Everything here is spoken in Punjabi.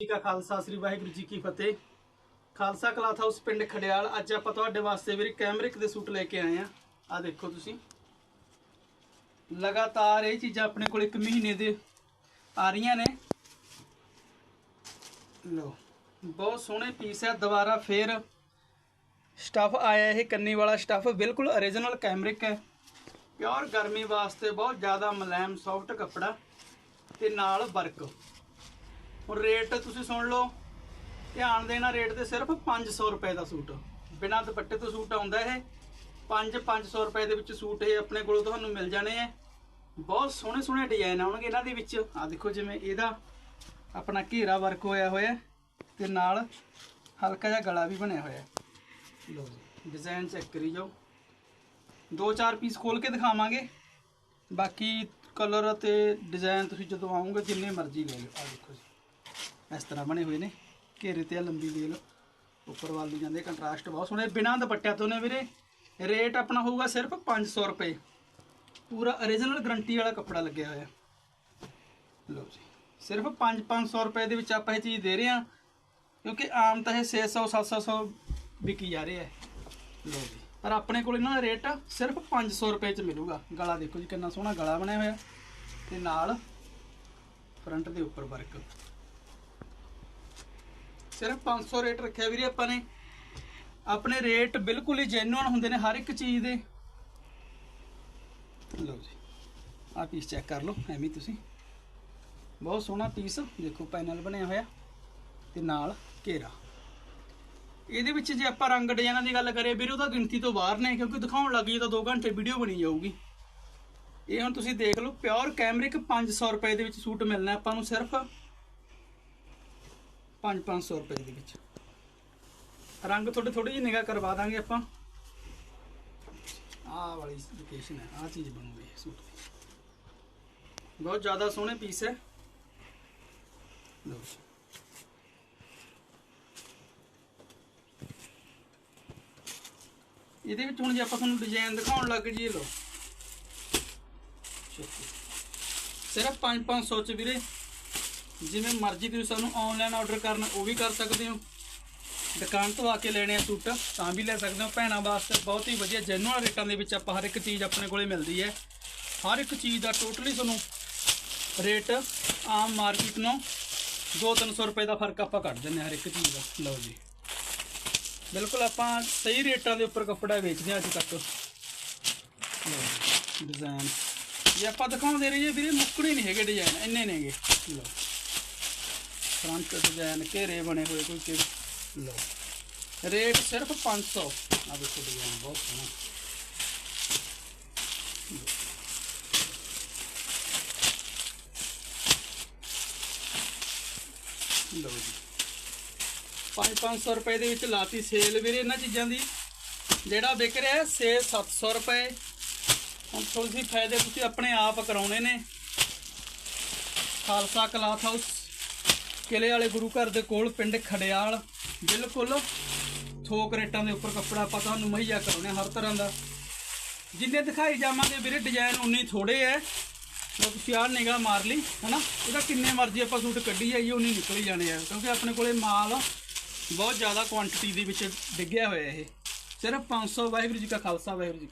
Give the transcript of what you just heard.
ਜੀ ਕਾ ਖਾਲਸਾ, ਸ੍ਰੀ ਵਾਹਿਗੁਰੂ ਜੀ ਕੀ ਫਤਿਹ। ਖਾਲਸਾ ਕਲਾਥ ਹਾਊਸ ਪਿੰਡ ਖੜਿਆਲ ਅੱਜ ਆਪਾਂ ਤੁਹਾਡੇ ਵਾਸਤੇ ਵੀਰੇ ਕੈਮਰਿਕ ਦੇ ਸੂਟ ਲੈ ਕੇ ਆਏ ਆ ਆ ਦੇਖੋ ਤੁਸੀਂ। ਲਗਾਤਾਰ ਇਹ ਚੀਜ਼ਾਂ ਆਪਣੇ ਕੋਲ ਇੱਕ ਮਹੀਨੇ ਦੇ ਆ ਰਹੀਆਂ ਨੇ। ਲੋ ਬਹੁਤ ਸੋਹਣੇ ਪੀਸ ਹੈ ਦੁਬਾਰਾ ਫੇਰ ਸਟਫ ਆਇਆ ਇਹ ਕੰਨੀ ਵਾਲਾ ਸਟਫ ਬਿਲਕੁਲ origignal ਕੈਮਰਿਕ ਹੈ। ਪਿਓਰ ਗਰਮੀ ਵਾਸਤੇ ਬਹੁਤ ਜ਼ਿਆਦਾ ਮੁਲਾਇਮ ਸੌਫਟ ਕੱਪੜਾ ਤੇ ਨਾਲ ਵਰਕ। ਹੁਣ ਰੇਟ ਤੁਸੀਂ ਸੁਣ ਲਓ। ਧਿਆਨ ਦੇਣਾ ਰੇਟ ਤੇ ਸਿਰਫ 500 ਰੁਪਏ ਦਾ ਸੂਟ। ਬਿਨਾਂ ਦੁਪੱਟੇ ਤੋਂ ਸੂਟ ਆਉਂਦਾ ਇਹ। 5 500 ਰੁਪਏ ਦੇ ਵਿੱਚ ਸੂਟ ਇਹ ਆਪਣੇ ਕੋਲੋਂ ਤੁਹਾਨੂੰ ਮਿਲ ਜਾਣੇ ਆ। ਬਹੁਤ ਸੋਹਣੇ ਸੋਹਣੇ ਡਿਜ਼ਾਈਨ ਆਉਣਗੇ ਇਹਨਾਂ ਦੇ ਵਿੱਚ। ਆ ਦੇਖੋ ਜਿਵੇਂ ਇਹਦਾ ਆਪਣਾ ਘੇਰਾ ਵਰਕ ਹੋਇਆ ਹੋਇਆ ਤੇ ਨਾਲ ਹਲਕਾ ਜਿਹਾ ਗਲਾ ਵੀ ਬਣਿਆ ਹੋਇਆ ਲਓ ਜੀ ਡਿਜ਼ਾਈਨ ਚੈੱਕ ਕਰੀ ਜਾਓ। ਦੋ ਚਾਰ ਪੀਸ ਖੋਲ ਕੇ ਦਿਖਾਵਾਂਗੇ। ਬਾਕੀ ਕਲਰ ਅਤੇ ਡਿਜ਼ਾਈਨ ਤੁਸੀਂ ਜਦੋਂ ਆਉਂਗੇ ਜਿੰਨੇ ਮਰਜ਼ੀ ਲੈ ਲਓ। ਆ ਦੇਖੋ ਜੀ। ਇਸ ਤਰ੍ਹਾਂ ਬਣੇ ਹੋਏ ਨੇ। ਘੇਰੇ ਤੇ ਆ ਲੰਬੀ ਵੇਲ ਉੱਪਰ ਵੱਲ ਨੂੰ ਜਾਂਦੇ ਕੰਟਰਾਸਟ ਬਹੁਤ ਸੋਹਣੇ। ਬਿਨਾਂ ਦੁਪੱਟਿਆਂ ਤੋਂ ਨੇ ਵੀਰੇ। ਰੇਟ ਆਪਣਾ ਹੋਊਗਾ ਸਿਰਫ 500 ਰੁਪਏ। ਪੂਰਾ origignal ਗਰੰਟੀ ਵਾਲਾ ਕੱਪੜਾ ਲੱਗਿਆ ਹੋਇਆ। ਲਓ ਜੀ। ਸਿਰਫ 5-500 ਰੁਪਏ ਦੇ ਵਿੱਚ ਆਪਾਂ ਇਹ ਚੀਜ਼ ਦੇ ਰਹੇ ਹਾਂ। ਕਿਉਂਕਿ ਆਮ ਤਾਂ ਇਹ 600 700 ਵਿਕੀ ਜਾ ਰਹੇ ਹੈ। ਲਓ ਜੀ। ਪਰ ਆਪਣੇ ਕੋਲ ਇਹਨਾਂ ਦਾ ਰੇਟ ਸਿਰਫ 500 ਰੁਪਏ ਚ ਮਿਲੂਗਾ। ਗਲਾ ਦੇਖੋ ਜੀ ਕਿੰਨਾ ਸੋਹਣਾ ਗਲਾ ਬਣਿਆ ਹੋਇਆ। ਤੇ ਨਾਲ ਫਰੰਟ ਦੇ ਉੱਪਰ ਵਰਕ ਸਿਰਫ 500 ਰੇਟ ਰੱਖਿਆ ਵੀਰੇ ਆਪਾਂ ਨੇ। ਆਪਣੇ ਰੇਟ ਬਿਲਕੁਲ ਹੀ ਜੈਨੂਅਨ ਹੁੰਦੇ ਨੇ ਹਰ ਇੱਕ ਚੀਜ਼ ਦੇ। ਲਓ ਜੀ, ਆਹ ਪੀਸ ਚੈੱਕ ਕਰ ਲਓ, ਐਵੇਂ ਤੁਸੀਂ। ਬਹੁਤ ਸੋਹਣਾ ਪੀਸ ਦੇਖੋ ਪੈਨਲ ਬਣਿਆ ਹੋਇਆ, ਤੇ ਨਾਲ ਘੇਰਾ। ਇਹਦੇ ਵਿੱਚ ਜੇ ਆਪਾਂ ਰੰਗ ਡਿਜ਼ਾਈਨਾਂ ਦੀ ਗੱਲ ਕਰੀਏ, ਵੀਰੇ ਉਹਦਾ ਗਿਣਤੀ ਤੋਂ ਬਾਹਰ ਨੇ, ਕਿਉਂਕਿ ਦਿਖਾਉਣ ਲੱਗ ਲੱਗੀ ਤਾਂ 2 ਘੰਟੇ ਵੀਡੀਓ ਬਣੀ ਜਾਊਗੀ। ਇਹ ਹੁਣ ਤੁਸੀਂ ਦੇਖ ਲਓ ਪਿਓਰ ਕੈਮਰਿਕ 500 ਰੁਪਏ ਦੇ ਵਿੱਚ ਸੂਟ ਮਿਲਣਾ ਆਪਾਂ ਨੂੰ ਸਿਰਫ। 5-500 ਰੁਪਏ ਦੇ ਵਿੱਚ। ਰੰਗ ਤੁਹਾਡੇ ਥੋੜੀ ਜਿਹੀ ਨਿਗਾਹ ਕਰਵਾ ਦਾਂਗੇ ਆਪਾਂ। ਆਹ ਵਾਲੀ ਲੋਕੇਸ਼ਨ ਹੈ, ਆਹ ਚੀਜ਼ ਬਣੂਗੀ, ਇਹ ਸੂਟ ਦੀ। ਬਹੁਤ ਜ਼ਿਆਦਾ ਸੋਹਣੇ ਪੀਸ ਹੈ। ਲਓ ਜੀ। ਇਹਦੇ ਵਿੱਚ ਹੁਣ ਜੇ ਆਪਾਂ ਤੁਹਾਨੂੰ ਡਿਜ਼ਾਈਨ ਦਿਖਾਉਣ ਲੱਗ ਜੀ ਲੋ ਸਿਰਫ 5-500 ਚ ਵੀਰੇ। ਜਿਵੇਂ ਮਰਜ਼ੀ ਤੁਸੀਂ ਸਾਨੂੰ ਆਨਲਾਈਨ ਆਰਡਰ ਕਰਨਾ, ਉਹ ਵੀ ਕਰ ਸਕਦੇ ਹੋ। ਦੁਕਾਨ ਤੋਂ ਆ ਕੇ ਲੈਣੇ ਆ ਸੂਟ, ਤਾਂ ਵੀ ਲੈ ਸਕਦੇ ਹੋ। ਭੈਣਾਂ ਵਾਸਤੇ ਬਹੁਤ ਹੀ ਵਧੀਆ ਜੈਨੂਅਲ ਰੇਟਾਂ ਦੇ ਵਿੱਚ ਆਪਾਂ ਹਰ ਇੱਕ ਚੀਜ਼ ਆਪਣੇ ਕੋਲੇ ਮਿਲਦੀ ਹੈ। ਹਰ ਇੱਕ ਚੀਜ਼ ਦਾ ਟੋਟਲੀ ਤੁਹਾਨੂੰ ਰੇਟ ਆਮ ਮਾਰਕੀਟ ਨੂੰ 2-300 ਰੁਪਏ ਦਾ ਫ਼ਰਕ ਆਪਾਂ ਕੱਢ ਦਿੰਦੇ ਹਾਂ ਹਰ ਇੱਕ ਚੀਜ਼ ਦਾ। ਲਓ ਜੀ। ਬਿਲਕੁਲ ਆਪਾਂ ਸਹੀ ਰੇਟਾਂ ਦੇ ਉੱਪਰ ਕੱਪੜਾ ਵੇਚਦੇ ਹਾਂ ਅੱਜ ਤੱਕ। ਡਿਜ਼ਾਈਨ ਜੇ ਆਪਾਂ ਦਿਖਾਉਂਦੇ ਰਹੀਏ ਵੀਰੇ, ਮੁੱਕਣੇ ਨਹੀਂ ਹੈਗੇ ਡਿਜ਼ਾਈਨ ਇੰਨੇ ਨੇਗੇ। ਲਓ। ਫਰੰਟ ਡਿਜ਼ਾਈਨ ਘੇਰੇ ਬਣੇ ਹੋਏ ਕੋਈ ਕਿ ਲਓ। ਰੇਟ ਸਿਰਫ 500 ਆ ਦੇਖੋ ਡਿਜ਼ਾਈਨ ਬਹੁਤ ਸੋਹਣਾ। ਲਓ ਜੀ। 5-500 ਰੁਪਏ ਦੇ ਵਿੱਚ ਲਾਤੀ ਸੇਲ ਵੀਰੇ ਇਹਨਾਂ ਚੀਜ਼ਾਂ ਦੀ। ਜਿਹੜਾ ਵਿਕ ਰਿਹਾ 6-700 ਰੁਪਏ। ਹੁਣ ਤੁਸੀਂ ਫਾਇਦੇ ਤੁਸੀਂ ਆਪਣੇ ਆਪ ਕਰਾਉਣੇ ਨੇ। Khalsa cloth house. ਕਿਲੇ ਵਾਲੇ ਗੁਰੂ ਘਰ ਦੇ ਕੋਲ ਪਿੰਡ ਖੜਿਆਲ। ਬਿਲਕੁਲ ਥੋਕ ਰੇਟਾਂ ਦੇ ਉੱਪਰ ਕੱਪੜਾ ਆਪਾਂ ਤੁਹਾਨੂੰ ਮੁਹੱਈਆ ਕਰਾਉਣੇ ਹਰ ਤਰ੍ਹਾਂ ਦਾ। ਜਿੰਨੇ ਦਿਖਾਈ ਜਾਵਾਂਗੇ ਵੀਰੇ ਡਿਜ਼ਾਈਨ ਉਨੀ ਥੋੜੇ ਐ। ਲੋ ਤੁਸੀਂ ਆਹ ਨਿਗਾਹ ਮਾਰ ਲਈ, ਹਨਾ? ਇਹਦਾ ਕਿੰਨੇ ਮਰਜ਼ੀ ਆਪਾਂ ਸੂਟ ਕੱਢੀ ਜਾਈਏ ਉਨੀ ਨਿਕਲ ਹੀ ਜਾਣੇ ਆ। ਕਿਉਂਕਿ ਆਪਣੇ ਕੋਲੇ ਮਾਲ ਬਹੁਤ ਜ਼ਿਆਦਾ ਕੁਆਂਟੀਟੀ ਦੇ ਵਿੱਚ ਡਿੱਗਿਆ ਹੋਇਆ ਇਹ। ਸਿਰਫ 500 ਵਾਹਿਗੁਰੂ ਜੀ ਕਾ ਖਾਲਸਾ, ਵਾਹਿਗੁਰੂ ਜੀ